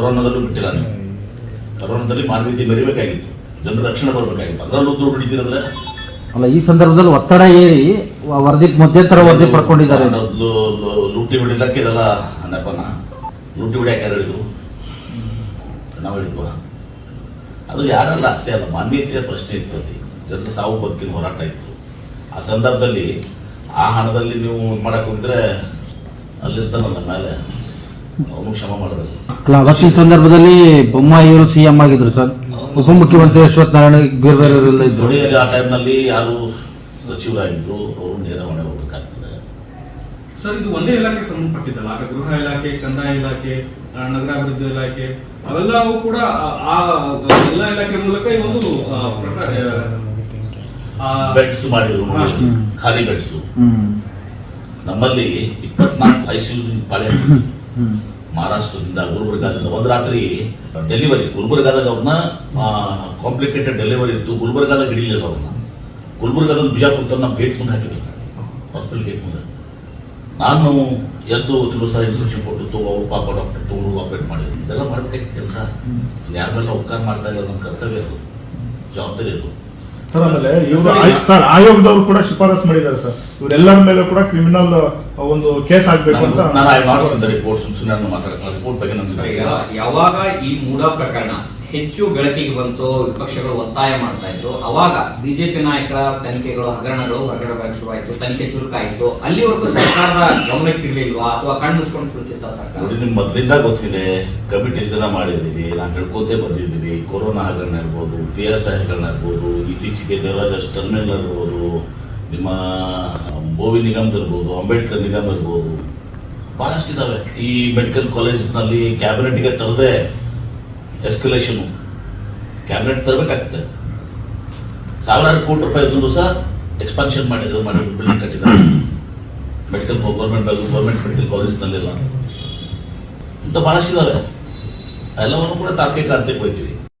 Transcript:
ಕೊರೋನಾದಲ್ಲೂ ಬಿಟ್ಟಿಲ್ಲ ನೀವು. ಕೊರೋನಾದಲ್ಲಿ ಮಾನವೀಯತೆ ಬರೀಬೇಕಾಗಿತ್ತು. ಜನರ ರಕ್ಷಣೆ ಬರಬೇಕಾಗಿತ್ತು. ಅದರಲ್ಲೂ ದೂರು ಹಿಡಿತೀರಂದ್ರೆ? ಅಲ್ಲ ಈ ಸಂದರ್ಭದಲ್ಲಿ ಒತ್ತಡ ಏರಿ ವರದಿ ಮಧ್ಯಂತರ ವರದಿ ಪಡ್ಕೊಂಡಿದ್ದಾರೆ. ಲೂಟಿ ಹೊಡಿಲಕ್ಕೆ ಇದೆಲ್ಲ ನೆಪನ ಲೂಟಿ ಹೊಡಿಯಕ್ಕೆ ಯಾರು ಹೇಳಿದ್ರು? ನಾವು ಹೇಳಿದ್ವ? ಅದು ಯಾರಲ್ಲ ಅಷ್ಟೇ ಅಲ್ಲ ಮಾನ್ಯತೆಯ ಪ್ರಶ್ನೆ ಇತ್ತು ಅಲ್ಲಿ. ಜನರ ಸಾವು ಬದುಕಿನ ಹೋರಾಟ ಇತ್ತು. ಆ ಸಂದರ್ಭದಲ್ಲಿ ಆ ಹಣದಲ್ಲಿ ನೀವು ಮಾಡಕ್ಕೆ ಮಾಡಕ್ ಹೋಗಿದ್ರೆ ಅಲ್ಲಿರ್ತಾನಲ್ಲ ಮೇಲೆ. ಅವನು ಕ್ಷಮ ಮಾಡಬೇಕು. ಅಲ್ಲ ಅವತ್ತಿನ ಸಂದರ್ಭದಲ್ಲಿ ಬೊಮ್ಮಾಯಿಯವರು ಸಿಎಂ ಆಗಿದ್ರು ಸರ್. ಉಪಮುಖ್ಯಮಂತ್ರಿ ಅಶ್ವತ್ ನಾರಾಯಣ ಬೇರೆ ಬೇರೆ ಇದ್ರು ಆ ಟೈಮ್ನಲ್ಲಿ ಯಾರು ಸಚಿವರಾಗಿದ್ರು ಅವರು ನೇರ ಹೊಣೆ ಹೋಗಬೇಕಾಗ್ತದೆ. ಸರ್ ಇದು ಒಂದೇ ಇಲಾಖೆ ಸಂಬಂಧಪಟ್ಟಿದ್ದಲ್ಲ? ಆಗ ಗೃಹ ಇಲಾಖೆ ಕಂದಾಯ ಇಲಾಖೆ ನಗರಾಭಿವೃದ್ಧಿ ಇಲಾಖೆ ಅವೆಲ್ಲವೂ ಕೂಡ ಆ- ಎಲ್ಲ ಇಲಾಖೆ ಮೂಲಕ ಈ ಒಂದು ಬೆಡ್ಸ್ ಮಾಡಿದ್ರು. ಖಾಲಿ ಬೆಡ್ಸ್ ನಮ್ಮಲ್ಲಿ ಇಪ್ಪತ್ನಾಲ್ಕು ಐಸಿಯು ಪಾಳೆ ಮಹಾರಾಷ್ಟ್ರದಿಂದ ಗುಲ್ಬರ್ಗಾದಿಂದ. ಒಂದು ರಾತ್ರಿ ಡೆಲಿವರಿ ಗುಲ್ಬರ್ಗಾದಾಗ ಅವ್ರನ್ನ ಕಾಂಪ್ಲಿಕೇಟೆಡ್ ಡೆಲಿವರಿ ಇತ್ತು. ಗುಲ್ಬರ್ಗಾದಾಗ ಹಿಡಿಲಿಲ್ಲ ಅವ್ರನ್ನ. ಗುಲ್ಬರ್ಗಾದ ಬಿಜಾಪುರ ತನ್ನ ಗೇಟ್ ಮುಂದೆ ಹಾಕಿದ್ರು. ಹಾಸ್ಪಿಟಲ್ ಗೇಟ್ ಮುಂದೆ. ನಾನು ಎದ್ದು ತಿಳಿಸ ಇನ್ಸ್ಟ್ರಕ್ಷನ್ ಕೊಟ್ಟು ಅವ್ರು ಪಾಪ ಡಾಕ್ಟರ್ ತಗೊಂಡು ಆಪರೇಟ್ ಮಾಡಿದ್ರು. ಇದೆಲ್ಲ ಮಾಡ್ಬೇಕಾಗಿತ್ತು ಕೆಲಸ. ಯಾರ ಮೇಲೆ ಉಪಕಾರ ಮಾಡ್ತಾ ಇಲ್ಲ ನಮ್ಮ ಕರ್ತವ್ಯ ಅದು. ಜವಾಬ್ದಾರಿ ಅದು. ಸರ್ ಆಮೇಲೆ ಇವರು ಸರ್ ಆಯೋಗದವರು ಕೂಡ ಶಿಫಾರಸ್ ಮಾಡಿದ್ದಾರೆ ಸರ್. ಇವರೆಲ್ಲರ ಮೇಲೆ ಕೂಡ ಕ್ರಿಮಿನಲ್ ಒಂದು ಕೇಸ್ ಆಗ್ಬೇಕು ಅಂತ ನಾನು ರಿಪೋರ್ಟ್ ಸುಮ್ಮನೆ ಮಾತಾಡ್ತಾರೆ ರಿಪೋರ್ಟ್ ಬಗ್ಗೆ ಸರ್, ಯಾವಾಗ ಈ ಮೂಡ ಪ್ರಕರಣ ಹೆಚ್ಚು ಬೆಳಕಿಗೆ ಬಂತು, ವಿಪಕ್ಷಗಳು ಒತ್ತಾಯ ಮಾಡ್ತಾ ಇದ್ರು ಅವಾಗ ಬಿಜೆಪಿ ನಾಯಕರ ತನಿಖೆಗಳು, ಹಗರಣಗಳು ಹೊರಗಡೆ ಬರಕ್ಕೆ ಶುರುವಾಯಿತು, ತನಿಖೆ ಚುರುಕಾಯಿತು. ಅಲ್ಲಿವರೆಗೂ ಸರ್ಕಾರದ ಗಮನಕ್ಕಿರ್ಲಿಲ್ವಾ ಅಥವಾ ಕಣ್ಣು ಮುಚ್ಕೊಂಡು ಕುಳಿತಿತ್ತ ಸರ್ಕಾರ? ನಿಮ್ಗೆ ನಿಮ್ ಮೊದಲಿಂದ ಗೊತ್ತಿದೆ, ಕಮಿಟಿ ಜನ ಮಾಡಿದ್ದೀವಿ ನಾನು ಹೇಳ್ಕೋತೆ ಬಂದಿದ್ದೀವಿ ಕೊರೋನಾ ಹಗರಣ ಇರ್ಬೋದು ಪಿ ಎಸ್ ಹಗರಣ ಇರ್ಬೋದು, ಇತ್ತೀಚೆಗೆ ಟರ್ಮಿನಲ್ ಇರ್ಬೋದು, ನಿಮ್ಮ ಬೋವಿ ನಿಗಮ್ ಇರ್ಬೋದು, ಅಂಬೇಡ್ಕರ್ ನಿಗಮ್ ಇರ್ಬೋದು. ಬಹಳಷ್ಟು ಇದಾವೆ. ಈ ಮೆಡಿಕಲ್ ಕಾಲೇಜ್ನಲ್ಲಿ ಕ್ಯಾಬಿನೆಟ್ಗೆ ತರದೆ ಎಸ್ಕಲೇಷನ್ ಕ್ಯಾಬಿನೆಟ್ ತರಬೇಕಾಗ್ತದೆ ಸಾವಿರಾರು ಕೋಟಿ ರೂಪಾಯಿ ಒಂದು ದಿವಸ ಎಕ್ಸ್ಪಾನ್ಷನ್ ಮಾಡಿದ್ರು ಮಾಡಿ ಬಿಲ್ಡಿಂಗ್ ಕಟ್ಟಿದ್ದಾರೆ. ಮೆಡಿಕಲ್ ಗೌರ್ಮೆಂಟ್ ಗೌರ್ಮೆಂಟ್ ಮೆಡಿಕಲ್ ಕಾಲೇಜ್ನಲ್ಲೆಲ್ಲ ಇಂಥ ಭಾಳಷ್ಟಿದ್ದಾವೆ ಎಲ್ಲವನ್ನು ಕೂಡ ತಾರ್ಕಿಕ ಅರ್ಥಕ್ಕೆ ಹೋಗ್ತೀವಿ